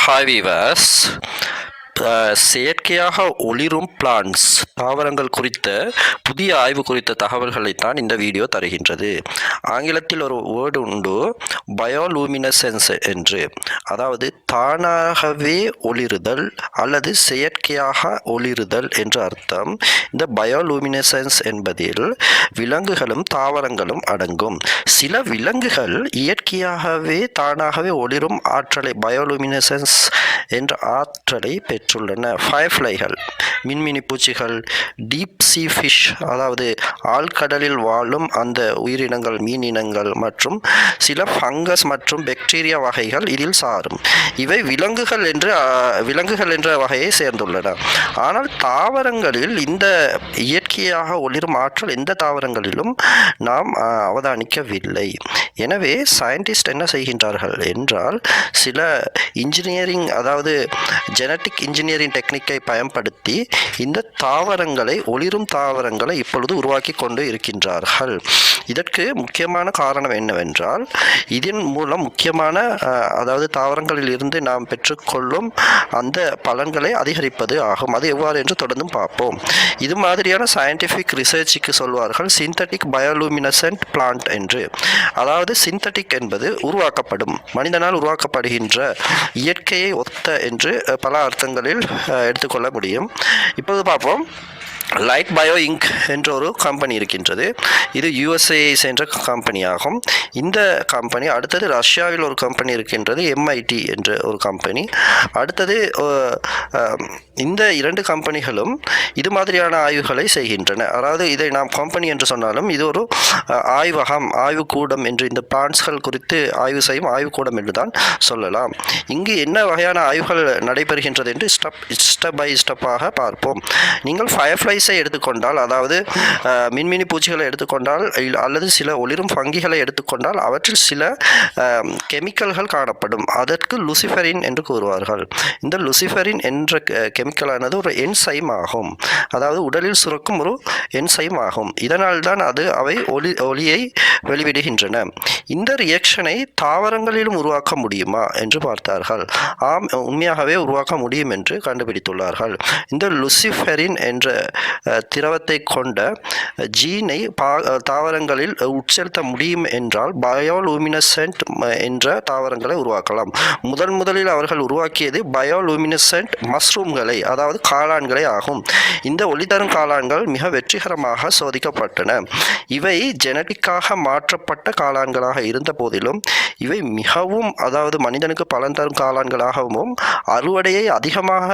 high reverse செயற்கையாக ஒளிரும் plans தாவரங்கள் குறித்த புதிய ஆய்வு குறித்த தகவல்களைத்தான் இந்த வீடியோ தருகின்றது. ஆங்கிலத்தில் ஒரு வேர்டு உண்டு பயோலூமினசென்ஸ் என்று. அதாவது தானாகவே ஒளிருதல் அல்லது செயற்கையாக ஒளிருதல் என்று அர்த்தம். இந்த பயோலூமினசென்ஸ் என்பதில் விலங்குகளும் தாவரங்களும் அடங்கும். சில விலங்குகள் இயற்கையாகவே தானாகவே ஒளிரும் ஆற்றலை பயோலூமினசென்ஸ் என்ற ஆற்றலை பெற்றுள்ளன. ஃபயர்ஃப்ளைகள் மின்மினி பூச்சிகள் டீப் சீ ஃபிஷ் அதாவது ஆழ்கடலில் வாழும் அந்த உயிரினங்கள் மீனினங்கள் மற்றும் சில ஃபங்கஸ் மற்றும் பாக்டீரியா வகைகள் இதில் சாரும். இவை விலங்குகள் என்று விலங்குகள் என்ற வகையை சேர்ந்துள்ளன. ஆனால் தாவரங்களில் இந்த இயற்கையாக ஒளிரும் ஆற்றல் எந்த தாவரங்களிலும் நாம் அவதானிக்கவில்லை. எனவே சயின்டிஸ்ட் என்ன செய்கின்றார்கள் என்றால் சில இன்ஜினியரிங் அதாவது ஜெனட்டிக் இன்ஜினியரிங் டெக்னிக்கை பயன்படுத்தி இந்த தாவரங்களை ஒளிரும் தாவரங்களை இப்பொழுது உருவாக்கி கொண்டு இருக்கின்றார்கள். இதற்கு முக்கியமான காரணம் என்னவென்றால் இதன் மூலம் முக்கியமான அதாவது தாவரங்களில் இருந்து நாம் பெற்றுக்கொள்ளும் அந்த பலன்களை அதிகரிப்பது ஆகும். அது எவ்வாறு என்று தொடர்ந்தும் பார்ப்போம். இது மாதிரியான சயின்டிஃபிக் ரிசர்ச்சுக்கு சொல்வார்கள் சிந்தட்டிக் பயோலூமினசன்ட் பிளான்ட் என்று. அதாவது சிந்தட்டிக் என்பது உருவாக்கப்படும் மனிதனால் உருவாக்கப்படுகின்ற இயற்கையை ஒத்த என்று பல அர்த்தங்களில் எடுத்துக்கொள்ள முடியும். இப்போது பார்ப்போம். லைட் பயோ இங்க் என்ற ஒரு கம்பெனி இருக்கின்றது. இது யுஎஸ்ஏ என்ற கம்பெனி ஆகும். இந்த கம்பெனி அடுத்தது ரஷ்யாவில் ஒரு கம்பெனி இருக்கின்றது எம்ஐடி என்ற ஒரு கம்பெனி அடுத்தது இந்த இரண்டு கம்பெனிகளும் இது மாதிரியான ஆய்வுகளை செய்கின்றன. அதாவது இதை நாம் கம்பெனி என்று சொன்னாலும் இது ஒரு ஆய்வகம் ஆய்வுக்கூடம் என்று இந்த பிளான்ஸ்கள் குறித்து ஆய்வு செய்யும் ஆய்வுக்கூடம் என்று தான் சொல்லலாம். இங்கு என்ன வகையான ஆய்வுகள் நடைபெறுகின்றது என்று ஸ்டெப் ஸ்டெப் பை ஸ்டெப்பாக பார்ப்போம். நீங்கள் ஃபயர்ஃப்ளைஸை எடுத்துக்கொண்டால் அதாவது மின்மினி பூச்சிகளை எடுத்துக்கொண்டால் அல்லது சில ஒளிரும் ஃபங்கிகளை எடுத்துக்கொண்டால் அவற்றில் சில கெமிக்கல்கள் காணப்படும். அதற்கு லுசிஃபரின் என்று கூறுவார்கள். இந்த லுசிஃபரின் என்ற கெமிக்கலானது ஒரு என்சைம் ஆகும். அதாவது உடலில் சுரக்கும் ஒரு என்சைம் ஆகும். இதனால் தான் அது அவை ஒளி ஒளியை வெளிவிடுகின்றன. இந்த ரியாக்ஷனை தாவரங்களிலும் உருவாக்க முடியுமா என்று பார்த்தார்கள். ஆம் உண்மையாகவே உருவாக்க முடியும் என்று கண்டுபிடித்துள்ளார்கள். இந்த லுசிஃபெரின் என்ற திரவத்தை கொண்ட ஜீனை பா தாவரங்களில் உட்செலுத்த முடியும் என்றால் பயோலூமினசென்ட் என்ற தாவரங்களை உருவாக்கலாம். முதன் முதலில் அவர்கள் உருவாக்கியது பயோலூமினசென்ட் மஷ்ரூம்களை அதாவது காளான்களை ஆகும். இந்த ஒளிதரும் காளான்கள் மிக வெற்றிகரமாக சோதிக்கப்பட்டன. இவை ஜெனட்டிக்காக மாற்றப்பட்ட காளான்களாக இருந்த போதிலும் இவை மிகவும் அதாவது மனிதனுக்கு பலன் தரும் காளான்களாகவும் அறுவடையை அதிகமாக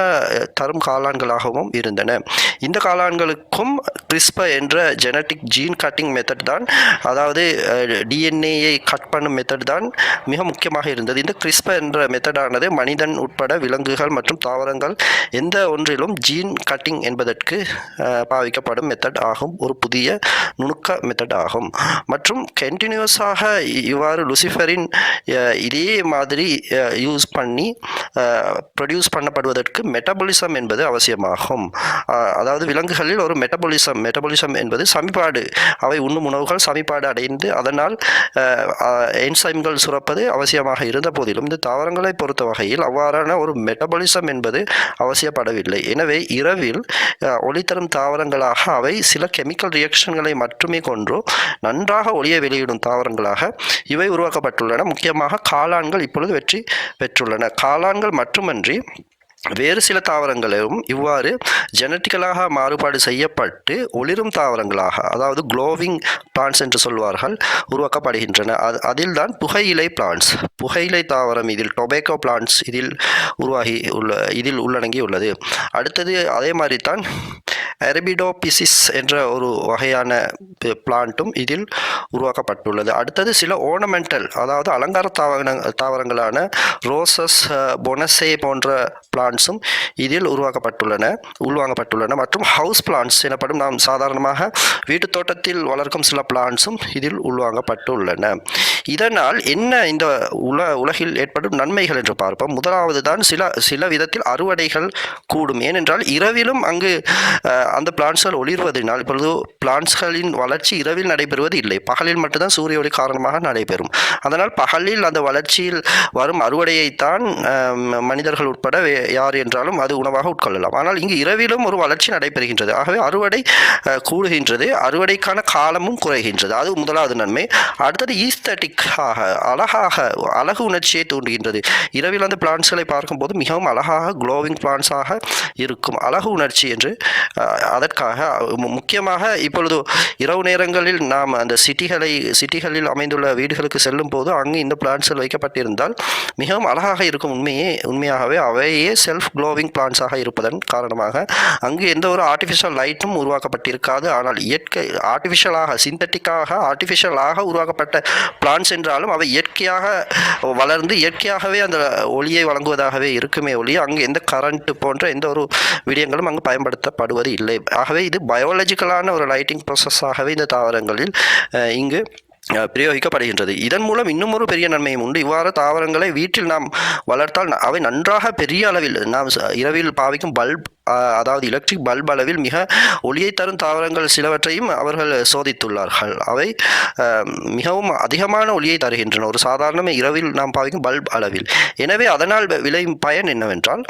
தரும் காளான்களாகவும் இருந்தன. இந்த காளான்களுக்கும் கிறிஸ்பர் என்ற ஜெனட்டிக் ஜீன் கட்டிங் மெத்தட் தான் அதாவது டிஎன்ஏயை கட் பண்ணும் மெத்தட் தான் மிக முக்கியமாக இருந்தது. இந்த கிறிஸ்பர் என்ற மெத்தடானது மனிதன் உட்பட விலங்குகள் மற்றும் தாவரங்கள் எந்த ஒன்றிலும் ஜீன் கட்டிங் என்பதற்கு பாவிக்கப்படும் மெத்தட் ஆகும். ஒரு புதிய நுணுக்க மெத்தட் ஆகும். மற்றும் கண்டினியூஸாக இவ்வாறு லுசிஃபரின் இதே மாதிரி யூஸ் பண்ணி ப்ரொடியூஸ் பண்ணப்படுவதற்கு மெட்டபாலிசம் என்பது அவசியமாகும். அதாவது விலங்கு விலங்குகளில் ஒரு மெட்டபாலிசம் மெட்டபாலிசம் என்பது சமிபாடு. அவை உண்ணும் உணவுகள் சமிபாடு அடைந்து அதனால் என்சைம்கள் சுரப்பது அவசியமாக இருந்த போதிலும் இந்த தாவரங்களை பொறுத்த வகையில் அவ்வாறான ஒரு மெட்டபாலிசம் என்பது அவசியப்படவில்லை. எனவே இரவில் ஒளித்தரும் தாவரங்களாக அவை சில கெமிக்கல் ரியாக்ஷன்களை மட்டுமே கொன்று நன்றாக ஒளியை வெளியிடும் தாவரங்களாக இவை உருவாக்கப்பட்டுள்ளன. முக்கியமாக காளான்கள் இப்பொழுது வெற்றி பெற்றுள்ளன. காளான்கள் மட்டுமன்றி வேறு சில தாவரங்களும் இவ்வாறு ஜெனட்டிக்கலாக மாறுபாடு செய்யப்பட்டு ஒளிரும் தாவரங்களாக அதாவது க்ளோவிங் பிளான்ஸ் என்று சொல்வார்கள் உருவாக்கப்படுகின்றன. அது அதில் தான் புகையிலை பிளான்ஸ் புகையிலை தாவரம் இதில் டொபேக்கோ பிளான்ஸ் இதில் உருவாகி உள்ள இதில் உள்ளடங்கி உள்ளது அடுத்தது அதே மாதிரி தான் அரபிடோபிசிஸ் என்ற ஒரு வகையான பிளான்ட்டும் இதில் உருவாக்கப்பட்டுள்ளது. அடுத்தது சில ஓர்னமெண்டல் அதாவது அலங்கார தாவர தாவரங்களான ரோசஸ் பொனசே போன்ற பிளான்ட்ஸும் இதில் உருவாக்கப்பட்டுள்ளன உள்வாங்கப்பட்டுள்ளன. மற்றும் ஹவுஸ் பிளான்ட்ஸ் எனப்படும் நாம் சாதாரணமாக வீட்டு தோட்டத்தில் வளர்க்கும் சில பிளான்ட்ஸும் இதில் உள்வாங்கப்பட்டுள்ளன. இதனால் என்ன இந்த உல உலகில் ஏற்படும் நன்மைகள் என்று பார்ப்போம். முதலாவது தான் சில சில விதத்தில் அறுவடைகள் கூடும். ஏனென்றால் இரவிலும் அங்கு அந்த பிளான்ஸ்கள் ஒளிர்வதனால் இப்பொழுது பிளான்ஸ்களின் வளர்ச்சி இரவில் நடைபெறுவது இல்லை. பகலில் மட்டும்தான் சூரிய ஒளி காரணமாக நடைபெறும். அதனால் பகலில் அந்த வளர்ச்சியில் வரும் அறுவடையைத்தான் மனிதர்கள் உட்பட வே- யார் என்றாலும் அது உணவாக உட்கொள்ளலாம். ஆனால் இங்கு இரவிலும் ஒரு வளர்ச்சி நடைபெறுகின்றது. ஆகவே அறுவடை கூடுகின்றது. அறுவடைக்கான காலமும் குறைகின்றது. அது முதலாவது நன்மை. அடுத்தது ஈஸ்தட்டிக் ஈஸ்தட்டிக்காக அழகாக அழகு உணர்ச்சியை தூண்டுகின்றது. இரவில் அந்த பிளான்ஸ்களை பார்க்கும்போது மிகவும் அழகாக க்ளோவிங் பிளான்ஸாக இருக்கும். அழகு உணர்ச்சி என்று அதற்காக மு- முக்கியமாக இப்பொழுது இரவு நேரங்களில் நாம் அந்த சிட்டிகளை சிட்டிகளில் அமைந்துள்ள வீடுகளுக்கு செல்லும் போது அங்கு இந்த பிளான்ஸ்கள் வைக்கப்பட்டிருந்தால் மிகவும் அழகாக இருக்கும் உண்மையே உண்மையாகவே அவையே செல்ஃப் க்ளோவிங் பிளான்ஸாக இருப்பதன் காரணமாக அங்கு எந்த ஒரு ஆர்டிஃபிஷியல் லைட்டும் உருவாக்கப்பட்டிருக்காது. ஆனால் இயற்கை ஆர்டிஃபிஷியலாக சிந்தட்டிக்காக ஆர்டிஃபிஷியலாக உருவாக்கப்பட்ட பிளான்ஸ் என்றாலும் அவை இயற்கையாக வளர்ந்து இயற்கையாகவே அந்த ஒளியை வழங்குவதாகவே இருக்குமே ஒளி அங்கே எந்த கரண்ட் போன்ற எந்த ஒரு விடயங்களும் அங்கு பயன்படுத்தப்படுவது இல்லை. ஆகவே இது பயாலஜிக்கலான ஒரு லைட்டிங் ப்ராசஸாகவே இந்த தாவரங்களில் இங்கு பிரயோகிக்கப்படுகின்றது. இதன் மூலம் இன்னும் ஒரு பெரிய நன்மையும் உண்டு. இவ்வாறு தாவரங்களை வீட்டில் நாம் வளர்த்தால் அவை நன்றாக பெரிய அளவில் நாம் இரவில் பாவிக்கும் பல்ப் அதாவது எலக்ட்ரிக் பல்ப் அளவில் மிக ஒளியை தரும் தாவரங்கள் சிலவற்றையும் அவர்கள் சோதித்துள்ளார்கள். அவை மிகவும் அதிகமான ஒளியை தருகின்றன. ஒரு சாதாரண இரவில் நாம் பாவிக்கும் பல்ப் அளவில். எனவே அதனால் விளையும் பயன் என்னவென்றால்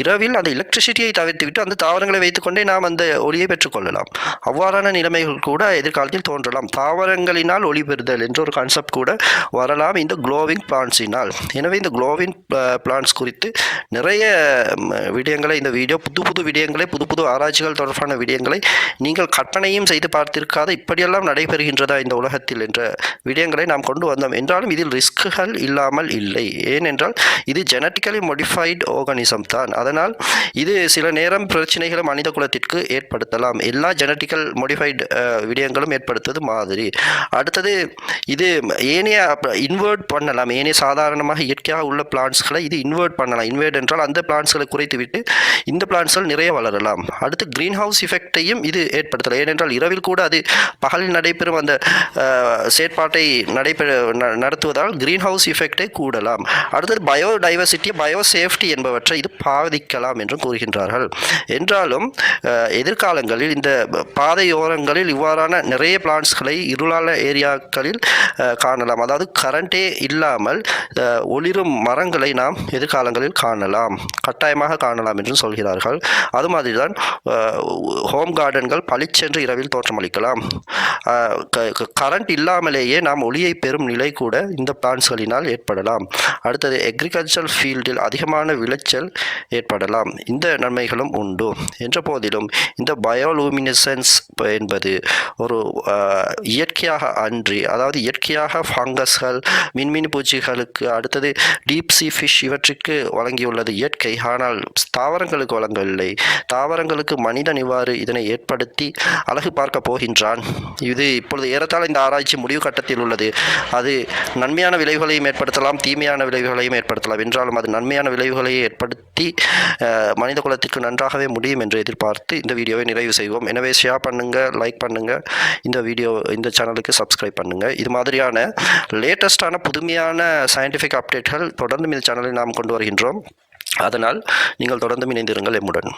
இரவில் அந்த எலக்ட்ரிசிட்டியை தவிர்த்துவிட்டு அந்த தாவரங்களை வைத்துக்கொண்டே நாம் அந்த ஒளியை பெற்றுக்கொள்ளலாம் அவ்வாறான நிலைமைகள் கூட எதிர்காலத்தில் தோன்றலாம். தாவரங்களினால் ஒளி பெறுதல் என்ற ஒரு கான்செப்ட் கூட வரலாம் இந்த க்ளோவிங் பிளான்ஸினால் எனவே இந்த க்ளோவிங் பிளான்ஸ் குறித்து நிறைய விடயங்களை இந்த வீடியோ புது புது விடயங்களை புது புது ஆராய்ச்சிகள் தொடர்பான விடயங்களை நீங்கள் கற்பனையும் செய்து பார்த்திருக்காத இப்படியெல்லாம் நடைபெறுகின்றதா இந்த உலகத்தில் என்ற விடயங்களை நாம் கொண்டு வந்தோம். என்றாலும் இதில் ரிஸ்க்குகள் இல்லாமல் இல்லை. ஏனென்றால் இது ஜெனட்டிக்கலி மோடிஃபைடு ஆர்கானிசம் தான். அதனால் இது சில நேரம் பிரச்சனைகளை மனித குலத்திற்கு ஏற்படுத்தலாம். எல்லா ஜெனட்டிக்கல் மோடிஃபைடு விடயங்களும் ஏற்படுத்துவது மாதிரி. அடுத்தது இது ஏனைய இன்வெர்ட் பண்ணலாம். ஏனைய சாதாரணமாக இயற்கையாக உள்ள பிளான்ஸ்களை இது இன்வெர்ட் பண்ணலாம். இன்வெர்ட் என்றால் அந்த பிளான்ஸ்களை குறைத்துவிட்டு இந்த பிளான்ஸ்கள் நிறைய வளரலாம். அடுத்து க்ரீன் ஹவுஸ் இஃபெக்டையும் இது ஏற்படுத்தலாம். ஏனென்றால் இரவில் கூட அது பகலில் நடைபெறும் அந்த செயற்பாட்டை நடைபெற நடத்துவதால் க்ரீன் ஹவுஸ் இஃபெக்டை கூடலாம். அடுத்தது பயோடைவர்சிட்டி பயோ சேஃப்டி என்பவற்றை இது பாதிக்கலாம் என்றும் கூறுகின்றார்கள். என்றாலும் எதிர்காலங்களில் இந்த பாதையோரங்களில் இவ்வாறான நிறைய பிளான்ஸ்களை இருளான ஏரியாக்களில் காணலாம். அதாவது கரண்டே இல்லாமல் ஒளிரும் மரங்களை நாம் எதிர்காலங்களில் காணலாம். கட்டாயமாக காணலாம் என்றும் சொல்கிறார்கள். அது மாதிரி தான் ஹோம் கார்டன்கள் பளிச்சென்று இரவில் தோற்றமளிக்கலாம். கரண்ட் இல்லாமலேயே நாம் ஒளியை பெறும் நிலை கூட இந்த பிளான்ஸ்களினால் ஏற்படலாம். அடுத்தது எக்ரிகல்ச்சர் ஃபீல்டில் அதிகமான விளைச்சல் ஏற்படலாம். இந்த நன்மைகளும் உண்டு. என்ற போதிலும் இந்த பயோலூமினிசன்ஸ் என்பது ஒரு இயற்கையாக அன்றி அதாவது இயற்கையாக ஃபங்கஸ்கள் மின்மினி பூச்சிகளுக்கு அடுத்தது டீப் சி ஃபிஷ் இவற்றுக்கு வழங்கியுள்ளது இயற்கை. ஆனால் தாவரங்களுக்கு வழங்கவில்லை. தாவரங்களுக்கு மனிதன் இவ்வாறு இதனை ஏற்படுத்தி அழகு பார்க்க போகின்றான். இது இப்பொழுது ஏறத்தாழ இந்த ஆராய்ச்சி முடிவு கட்டத்தில் உள்ளது. அது நன்மையான விளைவுகளையும் ஏற்படுத்தலாம் தீமையான விளைவுகளையும் ஏற்படுத்தலாம். என்றாலும் அது நன்மையான விளைவுகளை ஏற்படுத்தி மனித குலத்திற்கு நன்றாகவே முடியும் என்று எதிர்பார்த்து இந்த வீடியோவை நிறைவு செய்வோம். எனவே ஷேர் பண்ணுங்கள் லைக் பண்ணுங்கள் இந்த வீடியோ இந்த சேனலுக்கு சப்ஸ்கிரைப் பண்ணுங்கள் இது மாதிரியான லேட்டஸ்டான புதுமையான சயின்டிஃபிக் அப்டேட்கள் தொடர்ந்து இந்த சேனலில் நாம் கொண்டு வருகின்றோம். அதனால் நீங்கள் தொடர்ந்து இணைந்திருங்கள் எம்முடன்.